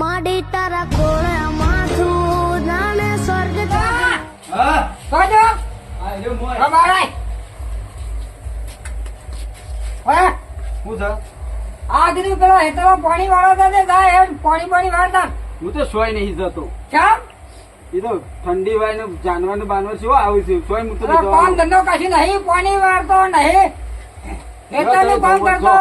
માડી તારા કોળે માથું નાને સ્વર્ગ હા. કજો મોય. હું પેલો હેતરો પાણી વાળો પાણી પાણી વાળતા. હું તો સોય નહીં જતો. કેમ? એ તો ઠંડી વાય ને જાનવર ને બાનવર છે આવું છે. સોય હું તો અરે કામ ધંધો કશું નહીં. પાણી વાળતો નહીં. હેતરનું કામ કરતો.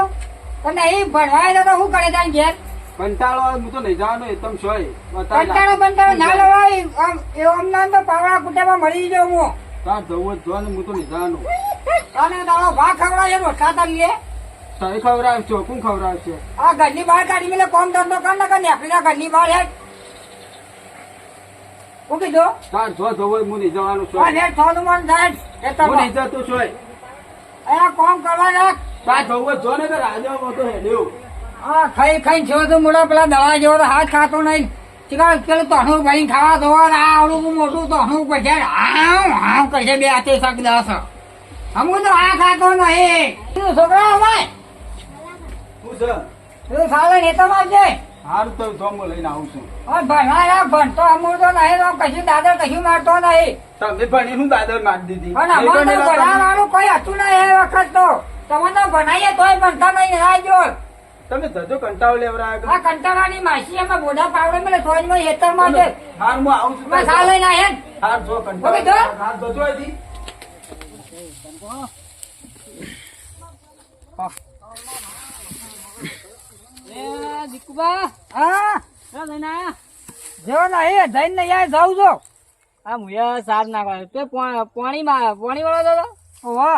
પણ નહીં ભણવાય તો શું કરે તાન ઘેર? કંટાળો હું તો નહીં જવાનો એ તમ સોય કંટાળો ના લવાય. આમ એ ઓમના તો પાવડા કુટામાં મળી ગયો હું. તાર જવું જ હું તો નહીં જવાનું. અને તારો ભા ખવડાવે છે રોટલા લે તારે ખવડાવ છો કોણ ખવડાવ છે? આ ઘરની બહાર કાઢી મેલે કોમ ધંધો કર ને કર નીકળી ઘરની બહાર હેડ. હું કીધું? તાર જો જવું હું નહીં જવાનું આ સોય થોડું મન થાય. હું નહીં જતો સોય અહીંયા કોમ કરવા રાખ. તાર જવું જો ને રાજા મોટો હેડ્યો. આ ખાઈ ખાઈ છો તો મોડા પેલા દવા જેવો તો હાથ ખાતો નહીં. ચીકા પેલું તહણું ભાઈ ખાવા ધોવા આ આવડું મોટું તહણું પછી હાવ હાવ કરશે બે હાથે શક દસ. અમુક તો આ ખાતો નહીં. તું છોકરા છે? તું સાલે નેતા મારજે હારું તો જો લઈને આવું છું. હવે ભણવા ભણતો અમુક તો નહીં તો કશું દાદર કશું મારતો નહીં. તમે ભણી હું દાદર મારી દીધી. પણ અમારે ભણાવવાનું કોઈ હતું નહીં એ વખત તો. તમે તો ભણાઈએ તોય ભણતા નહીં રાજો તમે જજો કંટાળો લેવડાવે આ કંટાળાની માસી એમાં બોડા પાવડે મળે થોડી માં હેતરમાં છે. હાર હું આવું છું બસ સા લઈને આયા હાર જો કંટાળો. જો. હાર જજો. દીકુબા. હા? ક્યાં જઈને આયા. જો નહીં જઈને નહીં આયા જાઉં છો. આ મુયા સાર નાખવા તે પાણી પાણી વાળો દાદા ઓહો.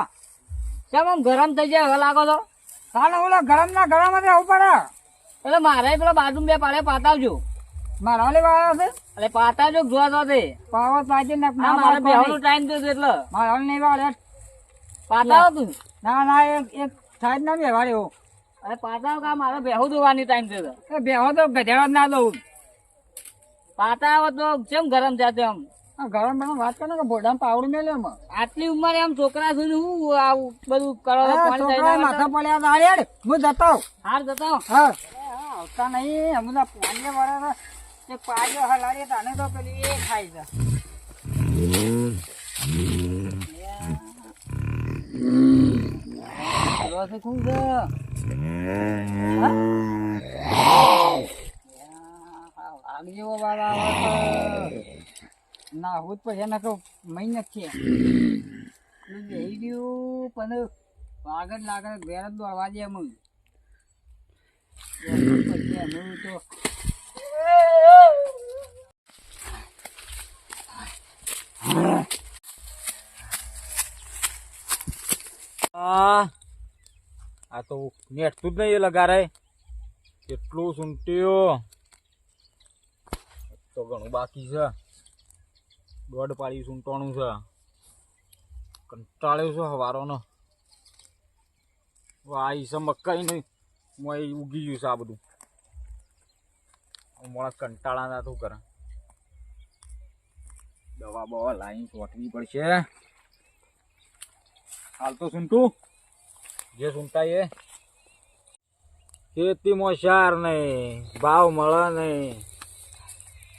કેમ આમ ગરમ થઈ જાય હવે લાગો તો? તાને ઓલા ગરમ ના ગરમ જ રહેવું પડે એટલે મારે પેલા બાજુ બે પાડે પાતાવજો મારા લેવા આવ્યો છે? એટલે પાતાવજો જોવા તો તે પાવર પાછી ને મારે બેહવાનો ટાઈમ થયો એટલે. મારા નહીં વાળે પાતાવ તું ના? ના એક એક થાય ના બેવાડે એવું. અરે પાતાવ કા મારે બેહુ ધોવાની ટાઈમ છે. બેહો તો ગધેડો ના દઉં. પાતાવ તો કેમ ગરમ જાતે આમ ગરમ બરમ વાત કરો ને કે બોડામાં પાવડું મેલે એમાં? આટલી ઉંમરે આમ છોકરા સુધી હું આવું બધું કરો છો? આ પાણી છોકરા માથા પડ્યા હતા હાલ હું જતો હાર જતા? હા. આવતા નહીં હમણાં પાણી વાળા તે પાડ્યો હલાડીએ તાને તો પેલી એ ખાઈ રસ ખૂબ આગ જેવો છે. ના હોત પછી એના તો મહેનત છે. પણ આગળ જ લાગે ઘેર જ દોડવા દે એમ. પછી તો આ તો નેટતું જ નહીં એ લગારે. કેટલું સૂંટ્યો. તો ઘણું બાકી છે. દોઢ પાડી સૂંટવાનું છે. કંટાળ્યો છે હવારોનો. આ સમકાઈ મકાઈ નહીં. હું અહીં ઉગી ગયું છે આ બધું. મોડા કંટાળા ના તું કરે. દવા બવા લાઈન ચોટવી પડશે. હાલ તો સૂંટું. જે સૂંટાય એ. ખેતીમાં શાર નહીં, ભાવ મળે નહીં.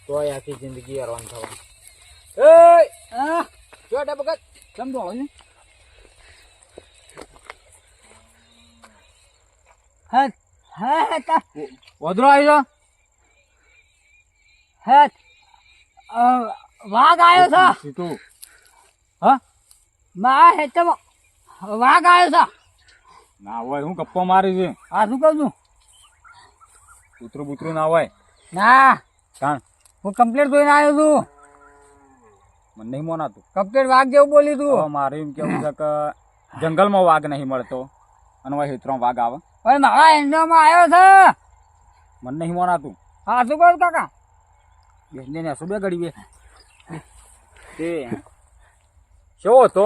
તોય આખી જિંદગી હેરાન થવા એ હા જો ડબગત કેમ દોડો છે હે હા તા વધરો આવી જા હે વાઘ આવ્યો છે સીટું હા મા હે તો વાઘ આવ્યો છે ના હોય હું ગપ્પો મારી છે આ શું કહું છું કૂતરું બૂતરું ના હોય ના હું કમ્પ્લેટ જોઈને આવ્યો છું મને નહીં મોનાતું. કમ્પ્લેટ વાઘ જેવું બોલી તું. મારે એમ કેવું છે કે જંગલમાં વાઘ નહીં મળતો. અને હવે હેતરો વાઘ આવે. હવે મારા એન્ડમાં આવ્યો છે. મને નહીં મોનાતું. હા શું કહું કાકા? બેસને ને શું બે ઘડી બે તે કેવો હતો?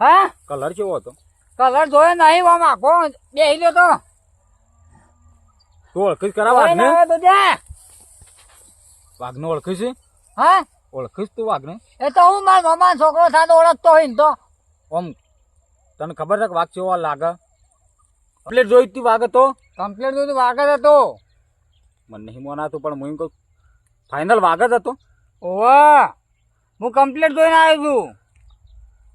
હા? કલર કેવો હતો? કલર જોયો નહીં આમ આખો બેસી લ્યો તો. તું ઓળખીશ કરા વાઘ નો? ઓળખી ઓળખીશ? હા? ઓળખીશ તું વાઘને? એ તો હું મારા મામા છોકરો સાથે ઓળખતો હોય ને તો. ઓમ તને ખબર છે કે વાઘ કેવો લાગે? કમ્પ્લેટ જોઈ તું વાઘ તો કમ્પ્લેટ જોયું વાઘ જ હતો. મને નહીં મોનાતું પણ હું કહું ફાઇનલ વાઘ જ હતો. ઓવા હું કમ્પ્લેટ જોઈને આવ્યો છું.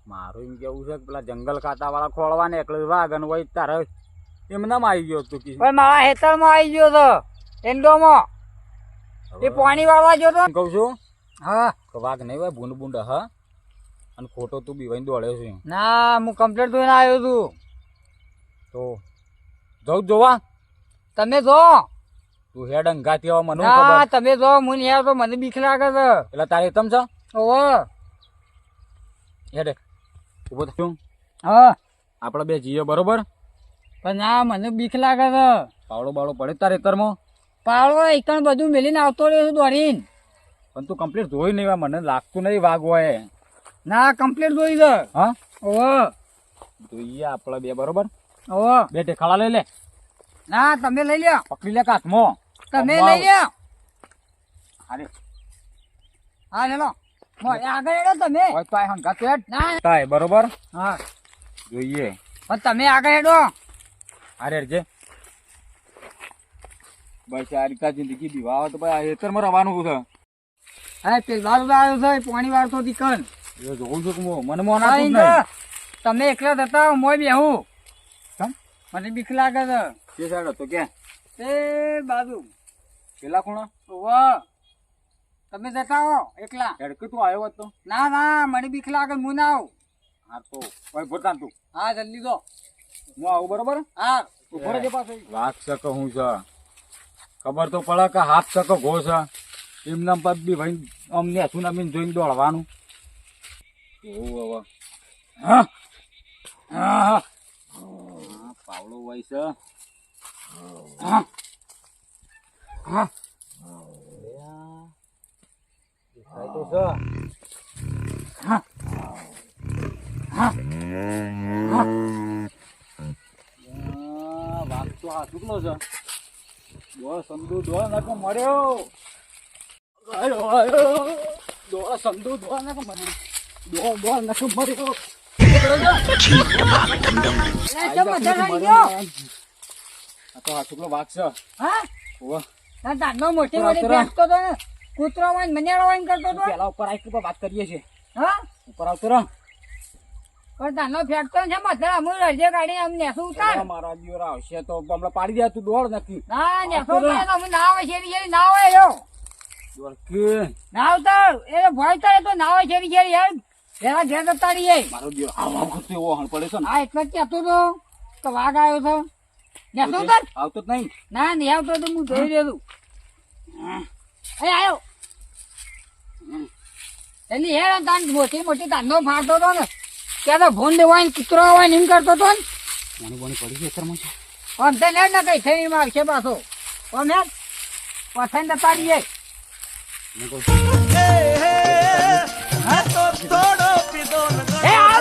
મારું એમ કેવું છે કે પેલા જંગલ ખાતા વાળા ખોળવા ને એકલો વાઘ અને હોય તારે એમનામાં આવી ગયો તું પણ મારા હેતરમાં આવી ગયો તો એન્ડોમાં એ પાણી વાળવા ગયો તો. કહું છું હા. કે વાઘ નહીં હોય ભૂંડ ભૂંડ હા? અને ખોટો તું બીવાઈને દોડે છે. ના હું કમ્પ્લેટ જોઈને આવ્યો છું. તો જવું જ જોવા? તમે જો. તું હેડ અંગાતી આવા મને હા તમે જો મને નહીં તો મને બીક લાગે છે. એટલે તારે તમ છો ઓહો હેડ ઊભો થયું હા. આપણે બે જીએ બરોબર? પણ ના મને બીક લાગે છે. પાવડો બાવડો પડે તારે તરમાં પાવડો એકણ બધું મેલીને આવતો રહ્યો છું દોડીને. પણ તું કમ્પ્લેટ જોઈ નહીં મને લાગતું નહીં વાઘ હોય. ના કમ્પ્લેટ જોઈ છે. હા? ઓવો જોઈએ આપણે બે બરોબર? ઓ બે ટેખાળા લઈ લે. ના તમે લઈ લ્યો. પકડી લે કાથમો તમે લઈ લ્યો. અરે હા હેલો. આગળ તમે. હોય તો આ હંગાત હેડ. ના. તાય બરોબર? હા. જોઈએ. પણ તમે આગળ હેડો. અરે જે બસ આ રીતના જિંદગી બીવા તો ભાઈ આ હેતરમાં રવાનું છે. હા તો આવ્યો છે પાણી વાળતો દીકન. એ જોઉં છું કે મને મોના તમે એકલા હતા મોય બેહું? મને બીક લાગે છે. કે સાઈડ હતો કે એ બાજુ. પેલા કોણ વાહ તમે જતા હો એકલા. હેડકે તું આવ્યો હતો તો? ના ના મને બીક લાગે હું ના આવું. હા તો. ભાઈ ભરતા તું. હા જલ્દી દો હું આવું બરોબર? હા. ઊભો પાસે પાછો. વાઘ કે હું છે? ખબર તો પડે કે હાથ કે ઘો છે. એમના પદ બી ભાઈ અમને હસું અમીન જોઈને દોડવાનું એવું હવે હા હા હા. હા, પાવડો હોય છે હા હા દેખાય તો છે હા હા હા આ વાઘ તો આ શુક્લો છે દો સંદુ દો નકો મળ્યો છે. હા? દાંડો ને. કૂતરો વાત કરીએ છીએ. હા? ઉપર આવતો રહો. પણ દાંડો ફેંકતો છે ગાડી આમ નેસું ઉતાર. મારા આવશે તો હમણાં પાડી દે તું દોડ નથી ના નેસો ના આવે શેરી ના આવે યો દોડ કે એ ભય તારે તો ના આવે શેરી શેરી યાર જરા ઘેર જતા રહીએ. મારો દિયોર આવ આવ કરતો એવો હણ પડે છે ને. હા એટલે જ કહેતો તો વાઘ આવ્યો તો. નેસો તો આવતો જ નહીં. ના નહીં આવતો તો હું જોઈ લેતું એ આવ્યો એની હેર તાન મોટી મોટી ધાંધો ફાટતો હતો ને. ત્યાં તો દેવાય ને કૂતરો હોય ને એમ કરતો હતો ને. મને બોની પડી છે કર્મ છે. આમ તો લે ને કઈ થઈ મારશે પાછો. આમ યાર હા તો થોડો પીધો એ આ